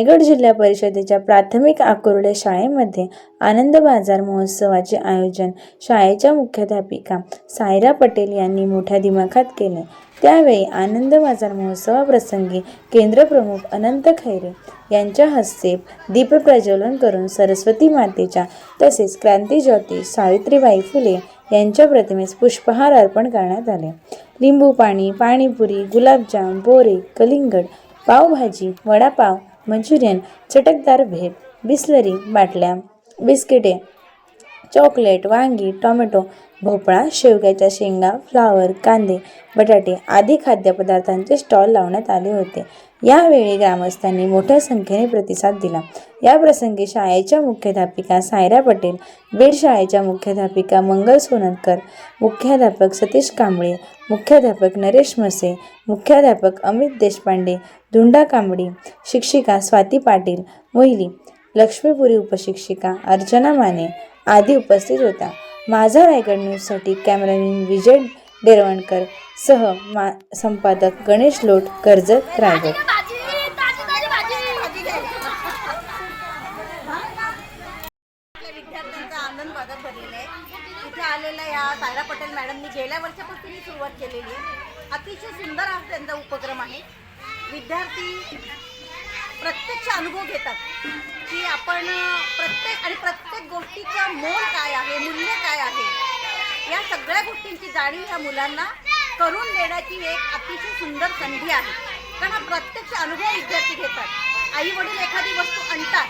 रायगड जिल्हा परिषदेच्या प्राथमिक आकुर्डे शाळेमध्ये आनंद बाजार महोत्सवाचे आयोजन शाळेच्या मुख्याध्यापिका सायरा पटेल यांनी मोठ्या दिमाखात केले. त्यावेळी आनंद बाजार महोत्सवाप्रसंगी केंद्रप्रमुख अनंत खैरे यांच्या हस्ते दीपप्रज्वलन करून सरस्वती मातेच्या तसेच क्रांतीज्योती सावित्रीबाई फुले यांच्या प्रतिमेस पुष्पहार अर्पण करण्यात आले. लिंबू पाणी पाणीपुरी गुलाबजाम बोरे कलिंगड पावभाजी वडापाव मंचुरियन चटकदार भेट बिस्लरी बाटल्या बिस्किटे चॉकलेट वांगी टोमॅटो भोपळा शेवग्याच्या शेंगा फ्लावर कांदे बटाटे आदी खाद्यपदार्थांचे स्टॉल लावण्यात आले होते. यावेळी ग्रामस्थांनी मोठ्या संख्येने प्रतिसाद दिला. या प्रसंगी शाळेच्या मुख्याध्यापिका सायरा पटेल बीड शाळेच्या मुख्याध्यापिका मंगल सोनतकर मुख्याध्यापक सतीश कांबळे मुख्याध्यापक नरेश मसे मुख्याध्यापक अमित देशपांडे धुंडा कांबडी शिक्षिका स्वाती पाटील मोहिली लक्ष्मीपुरी उपशिक्षिका अर्चना माने आदी उपस्थित होता माझा रायगड न्यूजसाठी कॅमेरामॅन विजय डेरवणकर सह मा संपादक गणेश लोट कर्जत रायगड. आनंद भरलेला आहे इथे आलेल्या या सायरा पटेल मॅडमनी गेल्या वर्षापासून सुरुवात केलेली आहे. अतिशय सुंदर हा त्यांचा उपक्रम आहे. विद्यार्थी प्रत्यक्ष अनुभव घेतात की आपण प्रत्येक आणि प्रत्येक गोष्टीचं मोल काय आहे मूल्य काय आहे या सगळ्या गोष्टींची जाणीव ह्या मुलांना करून देण्याची एक अतिशय सुंदर संधी आहे. कारण हा प्रत्यक्ष अनुभव विद्यार्थी घेतात. आई वडील एखादी वस्तू आणतात.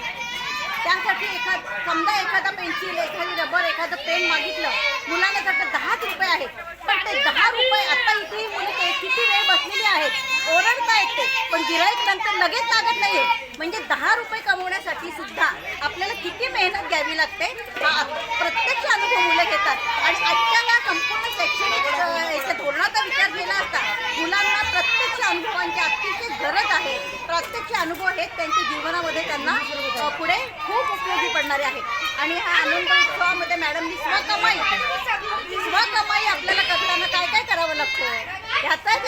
त्यासाठी एखाद समजा एखादा पेन्सिल एखादी रबर एखादं पेन मागितलं मुलांना वाटतं दहाच रुपये आहेत पण ते दहा रुपये आता इथे ही मुलं ते किती वेळ बसलेली आहेत? ओरडतायत ते पण गिराईक नंतर लगेच लागत नाही म्हणजे दहा रुपये कमवण्यासाठी सुद्धा आपल्याला किती मेहनत घ्यावी लागते? हा प्रत्यक्ष अनुभव मुलं घेतात. आणि आजच्या या संपूर्ण शैक्षणिक याच्या धोरणाचा विचार केला असता मुलांना प्रत्यक्ष अनुभवांची अतिशय गरज आहे. प्रत्यक्ष अनुभव हेच त्यांच्या जीवनामध्ये त्यांना पुढे खूप उपयोगी पडणारे आहेत आणि ह्या आनंद उत्सवामध्ये मॅडमनी स्वकमाई स्वकमाई आपल्याला करताना काय काय करावं लागतं ह्याचाच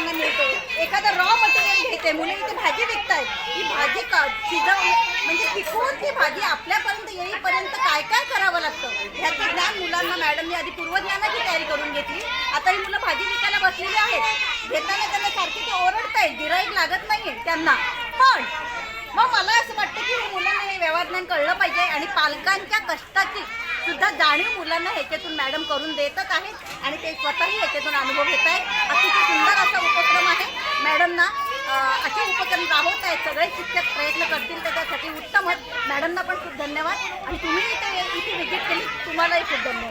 मुलांना मिळतो. एखादं रॉ मटेरियल घेते. मुले इथे भाजी विकतायत. ही भाजी का शिजव म्हणजे पिकवून ती भाजी आपल्यापर्यंत येईपर्यंत काय काय करावं लागतं? ह्याचं ज्ञान मुलांना मॅडमने आधी पूर्वज्ञानाची तयारी करून घेतली. आता ही मुलं भाजी विकायला बसलेली आहेत. घेताना त्यांना सारखी ते ओरडतायत. गिराईक लागत नाहीये त्यांना. पण मग मला असं वाटतं की मुलांना हे व्यवहार ज्ञान कळलं पाहिजे आणि पालकांच्या कष्टाची सुद्धा जाणीव मुलांना ह्याच्यातून मॅडम करून देतच आहेत आणि ते स्वतःही ह्याच्यातून अनुभव घेत आहेत. अतिशय सुंदर असा उपक्रम आहे. मॅडमना असे उपक्रम राबवत आहेत सगळे शिक्षक प्रयत्न करतील तर त्यासाठी उत्तमच मॅडमना पण खूप धन्यवाद. आणि तुम्ही इथे इथे व्हिजिट केली. तुम्हालाही खूप धन्यवाद.